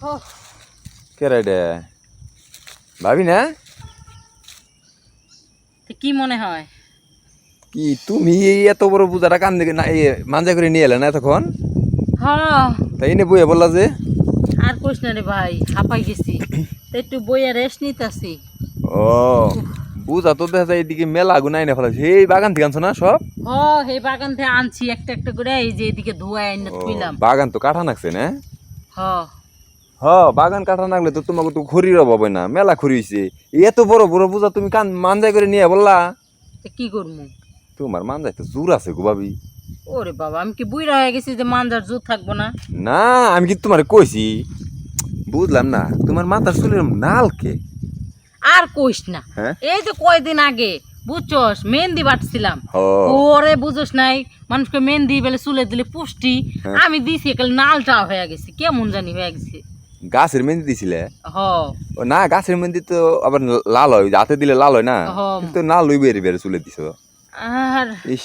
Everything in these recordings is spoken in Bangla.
ও কে রাইডে ভাবি না? কি মনে হয়? কি তুমি এই এত বড় পূজাটা কান দিকে না মাঞ্জা করে নিয়ে এলে না তখন হ্যাঁ তাই এনে বইয়ে বললা যে? আর কইস না রে ভাই হাঁপাই গেছি। একটু বইয়া রেস্ট নিতেছি। ও বুঝা তো দেখা যায় এদিকে মেলা গুনাই না ফেলা সেই বাগান থেকে আনছো না সব? হ এই বাগান থেকে আনছি একটা একটা করে এই যে এদিকে ধোয়া ও, থুইলাম। বাগান তো কাটা নাকছে না? হ। হ বাগান কাটা নাগলে তো তোমাকে তো খড়ির অভাব হয় না মেলা খড়ি হইছে। এত বড় বড় পূজা তুমি কান মানজাই করে নিয়ে বললা? কি করব তোমার মানজাই তো জোর আছে গো ভাবি। ওরে বাবা আমি কি বুইরা হয়ে গেছি যে মানজার জোর থাকব না? না আমি কি তোমার কইছি? বুঝলাম না তোমার মাথার চুলের নালকে আর কইস না। হ্যাঁ? এই যে কয়দিন আগে বুঝছস মেহেন্দি বাটছিলাম। ওরে বুঝোস নাই মানুষকে মেহেন্দি বেলে চুলে দিলে পুষ্টি। হ্যাঁ। আমি দিছি একাল নালটা হয়ে গেছে কেমন জানি হয়ে গেছে। গাছের মেহেন্দি দিছিলে? ও না গাছের মেহেন্দি তো আবার লাল হয় হাতে দিলে লাল হয় না। কিন্তু না লই বেরে বেরে চুলে দিছ। আর ইস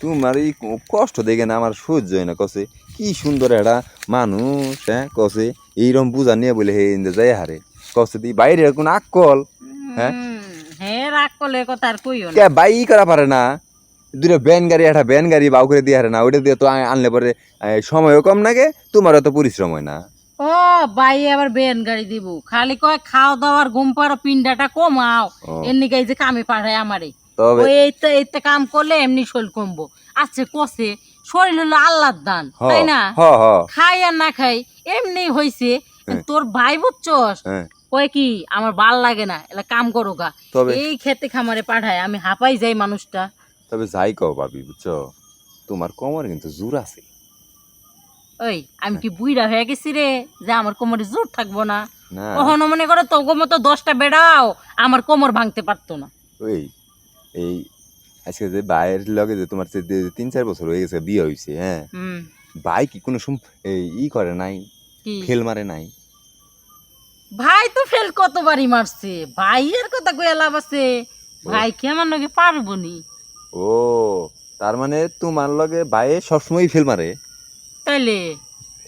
তোমার এই কষ্ট দেখে না আমার সহ্য হয় না কসে। কি সুন্দর একটা মানুষ হ্যাঁ কসে। এইরকম বুঝা নিয়ে বলে হে ইন্দে যায় হারে। কসে দি বাইরে কোন আকল হ্যাঁ? হ্যাঁ রাগ কথা আর কইও না। বাই করা পারে না। দুটো ব্যান গাড়ি একটা ব্যান গাড়ি বাউ করে দিয়ে হারে না ওইটা দিয়ে তো আনলে পরে সময়ও কম লাগে তোমারও তো পরিশ্রম হয় না। ও বাই আবার বেন গাড়ি দিব। খালি কয় খাওয়া দাওয়ার ঘুম পাড়ো পিন্ডাটা কমাও। এমনি গাই যে কামে পাঠায় আমারে। তবে এইতে এইতে কাম করলে এমনি শরীর কমবো। আচ্ছা কষে শরীর হলো আল্লাহর দান তাই না? খাই আর না খাই এমনি হইছে। তোর ভাই বুঝছস? হ্যাঁ। কয় কি আমার ভালো লাগে না এলা কাম করো গা। এই খেতে খামারে পাঠায় আমি হাঁপাই যাই মানুষটা। তবে যাই কও ভাবি বুঝছ? তোমার কোমর কিন্তু জোর আছে। ওই আমি কি বুইরা হয়ে গেছি রে যে আমার কোমরে জোর থাকব না? কখনো মনে করো তো মতো দশটা বেড়াও আমার কোমর ভাঙতে পারতো না। ওই এই আজকে যে ভাইয়ের লগে যে তোমার তিন চার বছর হয়ে গেছে বিয়ে হয়েছে হ্যাঁ? ভাই কি কোনো ই করে নাই? ফেল মারে নাই? ভাই তো ফেল কতবারই মারছে? ভাইয়ের কথা কয়ে লাভ আছে। ভাই কি আমার নাকি পারব নি? ও তার মানে তোমার লগে ভাইয়ে সবসময় ফেল মারে? তাইলে?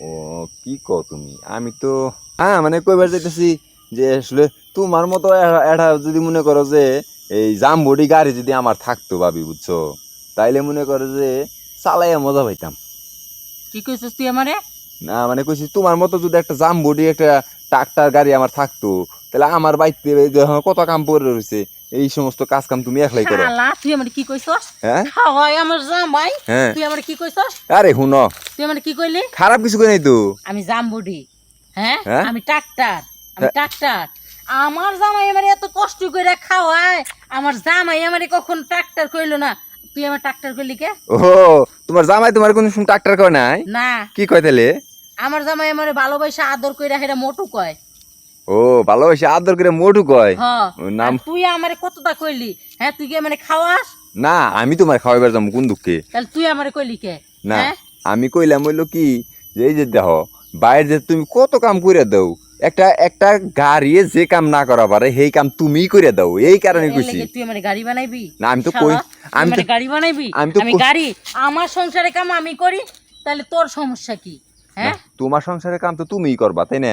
ও কি কও তুমি? আমি তো হ্যাঁ মানে কইবার যাইতেছি যে আসলে তোমার মতো এটা যদি মনে করো যে এই জামবডি গাড়ি যদি আমার থাকতো ভাবি বুঝছ? তাইলে মনে করো যে চালাইয়া মজা পাইতাম। কি কইছিস তুই আমারে? না মানে কইছি তোমার মতো যদি একটা জামবডি একটা ট্রাক্টর গাড়ি আমার থাকতো তাহলে আমার বাইতে কত কাম পড়ে রয়েছে এই সমস্ত কাজ কাম তুমি একলাই করো। শালা, তুই আমার কি কইছস? হ্যাঁ? হাওয়াই আমার জামাই। হ্যাঁ। তুই আমার কি কইছস? আরে হুন তুই আমার কি কইলি? খারাপ কিছু কই নাই তো? আমি জামবুডি। হ্যাঁ? হ্যাঁ? আমি ট্রাক্টর। আমি হ্যাঁ। ট্রাক্টর। আমার জামাই আমার এত কষ্ট করে খাওয়ায় আমার জামাই আমার কখন ট্রাক্টর কইলো না? তুই আমার ট্রাক্টর কইলি কে? ও তোমার জামাই তোমার কোন ট্রাক্টর কয় নাই? না। কি কয় তাহলে আমার জামাই আমার ভালোবাসা আদর কইরা হেরা মোটু কয়। ও ভালোবাসে আদর করে মোটু কয়। নাম তুই আমারে কতটা কইলি? হ্যাঁ তুই কি আমারে খাওয়াস? না আমি তোমার খাওয়াইবার যাব কোন দুঃখে? তাহলে তুই আমারে কইলি কে? না হ্যাঁ? আমি কইলাম হইল কি যে এই যে দেহ বাইরে যে তুমি কত কাম করে দাও একটা একটা গাড়ি যে কাম না করা পারে সেই কাম তুমি করে দাও। এই কারণে কইছি। তুই আমারে গাড়ি বানাইবি? না আমি তো কই আমি তো গাড়ি বানাইবি? আমি তো গাড়ি আমার সংসারে কাম আমি করি তাহলে তোর সমস্যা কি? হ্যাঁ? তোমার সংসারের কাম তো তুমিই করবা তাই না?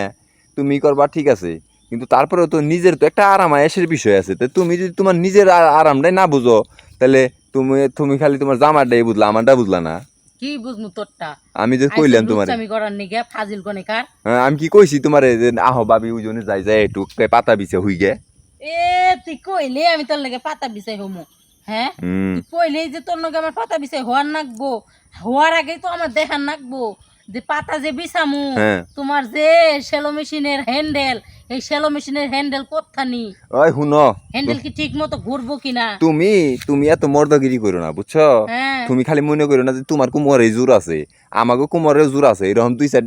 তুমি করবা ঠিক আছে। কিন্তু তারপরেও তো নিজের তো একটা আরাম আয়েসের বিষয় আছে। তো তুমি যদি তোমার নিজের আরামটাই না বুঝো তাহলে তুমি তুমি খালি তোমার জামারটাই বুঝলা আমারটা বুঝলা না। কি বুঝমু তোরটা? আমি যে কইলাম তোমার। আমি করার নিগে ফাজিল কনেকার হ্যাঁ, আমি কি কইছি তোমারে যে আহ বাবি ওজনে যাই যাই একটু পাতা বিছে হই গে এ তুই কইলে আমি তোর লগে পাতা হমু। হ্যাঁ? তুই কইলেই যে তোর লগে আমার পাতা বিছাই হওয়ার নাকবো হওয়ার আগেই তো আমার দেখার নাকবো যে পাতা যে বিছামু হ্যাঁ। তোমার যে সেলো মেশিনের হ্যান্ডেল এই সেলো মেশিনের হ্যান্ডেল কোথানি ওই হুনো হ্যান্ডেল কি ঠিক মতো ঘুরবো কিনা? তুমি তুমি এত মর্দগিরি করো না বুঝছ? হ্যাঁ। তুমি খালি মনে করো না যে তোমার কুমোরে জোর আছে আমাকে কুমোরে জোর আছে এরকম দুই চার